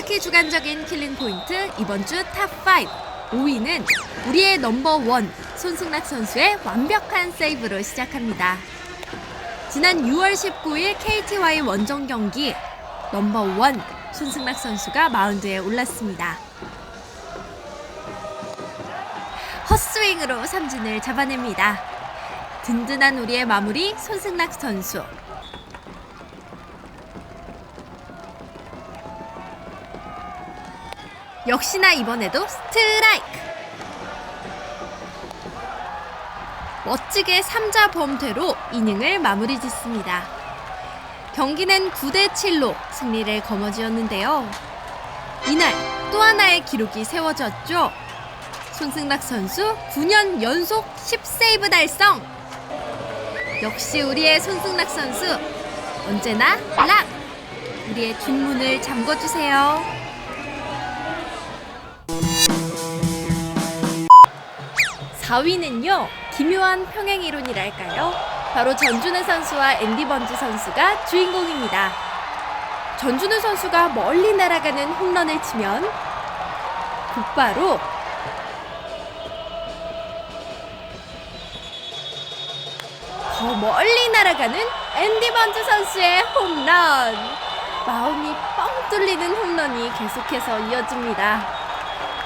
지극히 주관적인 킬링 포인트 이번 주 탑 5. 5위는 우리의 넘버 원 손승락 선수의 완벽한 세이브로 시작합니다. 지난 6월 19일 KT와의 원정 경기 넘버 원 손승락 선수가 마운드에 올랐습니다. 헛스윙으로 삼진을 잡아냅니다. 든든한 우리의 마무리 손승락 선수. 역시나 이번에도 스트라이크. 멋지게 3자 범퇴로 이닝을 마무리 짓습니다. 경기는 9대 7로 승리를 거머쥐었는데요. 이날 또 하나의 기록이 세워졌죠. 손승락 선수 9년 연속 10세이브 달성. 역시 우리의 손승락 선수 언제나 락. 우리의 뒷문을 잠궈 주세요. 4위는요 기묘한 평행 이론이랄까요? 바로 전준우 선수와 앤디 번즈 선수가 주인공입니다. 전준우 선수가 멀리 날아가는 홈런을 치면 곧바로 더 멀리 날아가는 앤디 번즈 선수의 홈런. 마음이 뻥 뚫리는 홈런이 계속해서 이어집니다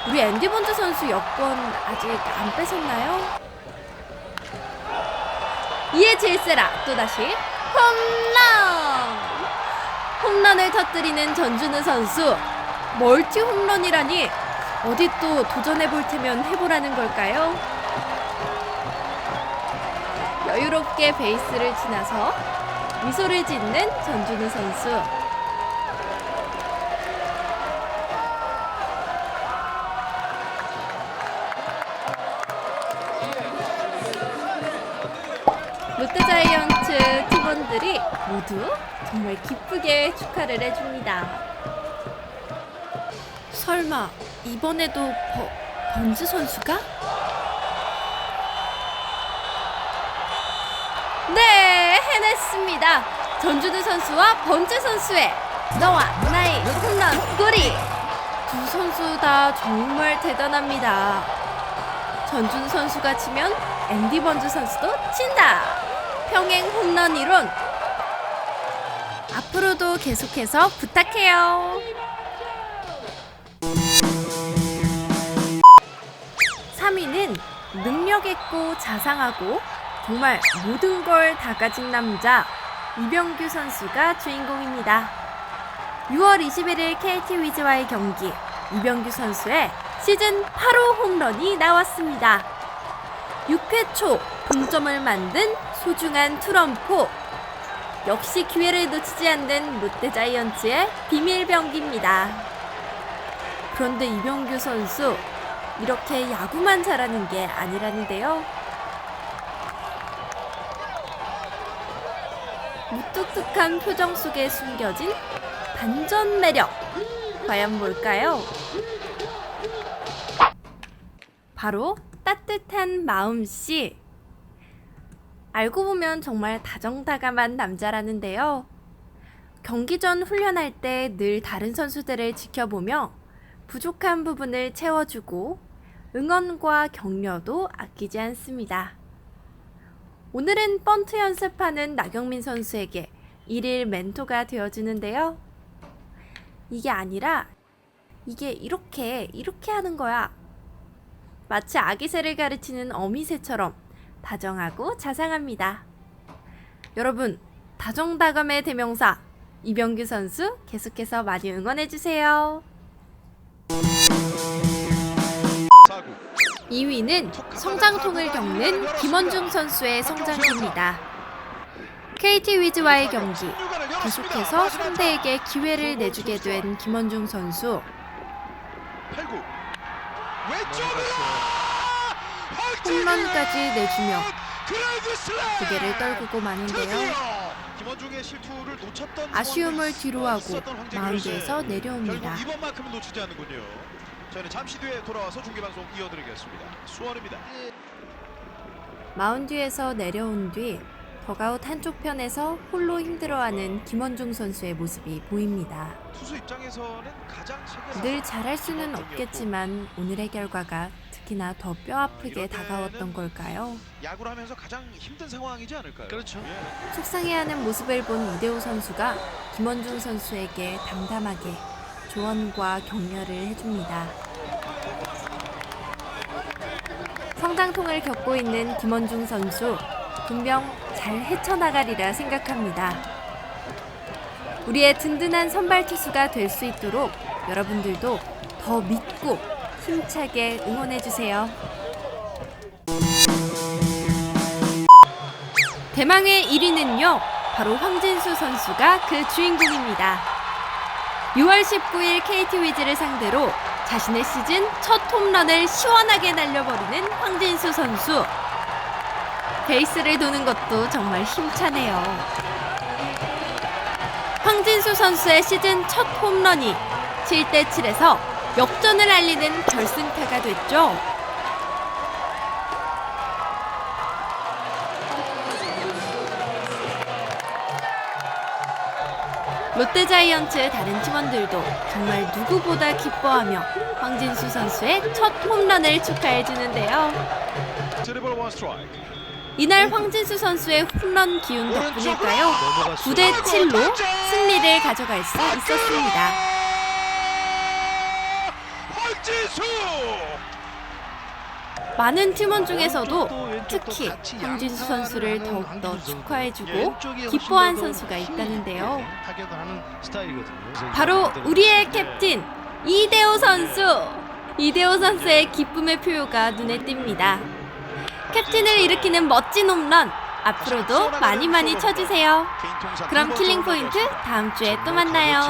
우리 앤디 번즈 선수 여권 아직 안 뺏었나요? 이에 질세라 또다시 홈런! 홈런을 터뜨리는 전준우 선수 멀티 홈런이라니 어디 또 도전해 볼 테면 해보라는 걸까요? 여유롭게 베이스를 지나서 미소를 짓는 전준우 선수 롯데자이언츠 팀원들이 모두 정말 기쁘게 축하를 해줍니다. 설마 이번에도 버, 번즈 선수가? 네, 해냈습니다. 전준우 선수와 번즈 선수의 너와 나의 홈런 골이 두 선수 다 정말 대단합니다. 전준 선수가 치면 앤디 번즈 선수도 친다. 평행 홈런 이론. 앞으로도 계속해서 부탁해요. 3위는 능력 있고 자상하고 정말 모든 걸 다 가진 남자 이병규 선수가 주인공입니다. 6월 21일 KT 위즈와의 경기 이병규 선수의 시즌 8호 홈런이 나왔습니다. 6회 초 동점을 만든 소중한 투런포. 역시 기회를 놓치지 않는 롯데 자이언츠의 비밀병기입니다. 그런데 이병규 선수 이렇게 야구만 잘하는 게 아니라는데요. 무뚝뚝한 표정 속에 숨겨진 반전 매력. 과연 뭘까요? 바로 따뜻한 마음씨. 알고 보면 정말 다정다감한 남자라는데요. 경기 전 훈련할 때 늘 다른 선수들을 지켜보며 부족한 부분을 채워주고 응원과 격려도 아끼지 않습니다. 오늘은 번트 연습하는 나경민 선수에게 일일 멘토가 되어주는데요. 이게 아니라 이게 이렇게 이렇게 하는 거야. 마치 아기 새를 가르치는 어미새처럼 다정하고 자상합니다. 여러분, 다정다감의 대명사 이병규 선수 계속해서 많이 응원해 주세요. 2위는 성장통을 겪는 김원중 선수의 성장기입니다. KT 위즈와의 경기 계속해서 상대에게 기회를 내주게 된 김원중 선수 8구 왼쪽으로 홈런까지 내주며 슬램! 고개를 떨구고 마는데요. 드디어 김원중의 실투를 놓쳤던 아쉬움을 상황이 뒤로 하고 있었던 황재균 마운드에서. 내려옵니다. 이번만큼은 놓치지 않는군요. 저희는 잠시 뒤에 돌아와서 중계 방송 이어드리겠습니다. 수원입니다. 마운드에서 내려온 뒤 더가웃 한쪽 편에서 홀로 힘들어하는 김원중 선수의 모습이 보입니다. 투수 입장에서는 가장 최근 늘 잘할 수는 없겠지만 오늘의 결과가 특히나 더 뼈아프게 다가왔던 걸까요? 야구를 하면서 가장 힘든 상황이지 않을까요? 그렇죠. 예. 속상해하는 모습을 본 이대호 선수가 김원중 선수에게 담담하게 조언과 격려를 해줍니다. 성장통을 겪고 있는 김원중 선수 분명 잘 헤쳐나가리라 생각합니다. 우리의 든든한 선발 투수가 될 수 있도록 여러분들도 더 믿고 힘차게 응원해 주세요. 대망의 1위는요, 바로 황진수 선수가 그 주인공입니다. 6월 19일 KT 위즈를 상대로 자신의 시즌 첫 홈런을 시원하게 날려버리는 황진수 선수. 베이스를 도는 것도 정말 힘차네요. 황진수 선수의 시즌 첫 홈런이 7대 7에서 역전을 알리는 결승타가 됐죠. 롯데자이언츠 다른 팀원들도 정말 누구보다 기뻐하며 황진수 선수의 첫 홈런을 축하해 주는데요. 이날 황진수 선수의 홈런 기운 덕분일까요? 넘어갔어요. 9대 7로 승리를 가져갈 수 있었습니다. 황진수! 많은 팀원 중에서도 특히 황진수 선수를 더욱더. 축하해주고 왼쪽에 기뻐한 선수가 있다는데요. 스타일이거든요. 바로 우리의 캡틴 이대호 선수. 이대호 선수의 기쁨의 표효가 눈에 띕니다. 캡틴을 일으키는 멋진 홈런 앞으로도 많이 많이 쳐주세요. 그럼 킬링. 포인트 다음 주에 또 만나요.